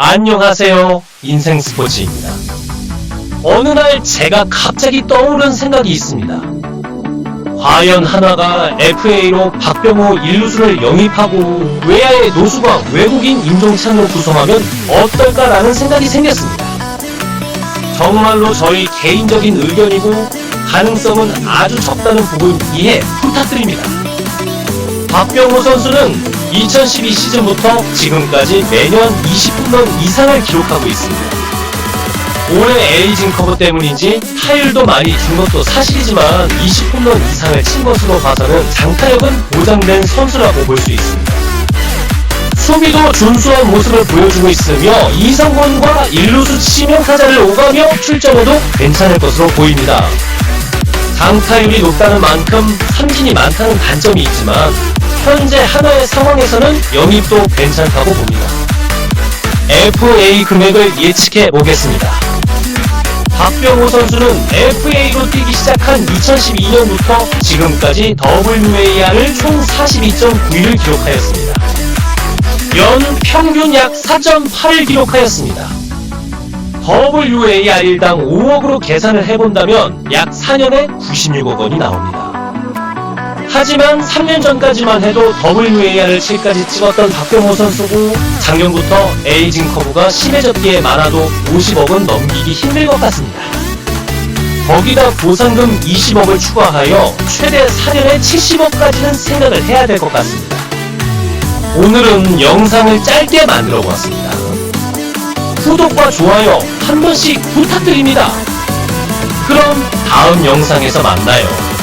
안녕하세요. 인생 스포츠입니다. 어느 날 제가 갑자기 떠오른 생각이 있습니다. 과연 하나가 FA로 박병호 일루수를 영입하고 외야의 노수가 외국인 임종찬으로 구성하면 어떨까라는 생각이 생겼습니다. 정말로 저희 개인적인 의견이고 가능성은 아주 적다는 부분 이해 부탁드립니다. 박병호 선수는 2012 시즌부터 지금까지 매년 20홈런 이상을 기록하고 있습니다. 올해 에이징 커버 때문인지 타율도 많이 준 것도 사실이지만 20홈런 이상을 친 것으로 봐서는 장타력은 보장된 선수라고 볼 수 있습니다. 수비도 준수한 모습을 보여주고 있으며 이성권과 일루수 치명타자를 오가며 출전해도 괜찮을 것으로 보입니다. 장타율이 높다는 만큼 삼진이 많다는 단점이 있지만 현재 하나의 상황에서는 영입도 괜찮다고 봅니다. FA 금액을 예측해 보겠습니다. 박병호 선수는 FA로 뛰기 시작한 2012년부터 지금까지 WAR을 총 42.9를 기록하였습니다. 연 평균 약 4.8을 기록하였습니다. WAR1당 5억으로 계산을 해본다면 약 4년에 96억 원이 나옵니다. 하지만 3년 전까지만 해도 WAR을 7까지 찍었던 박병호 선수고 작년부터 에이징 커브가 심해졌기에 많아도 50억은 넘기기 힘들 것 같습니다. 거기다 보상금 20억을 추가하여 최대 4년에 70억까지는 생각을 해야 될 것 같습니다. 오늘은 영상을 짧게 만들어 보았습니다. 구독과 좋아요 한 번씩 부탁드립니다. 그럼 다음 영상에서 만나요.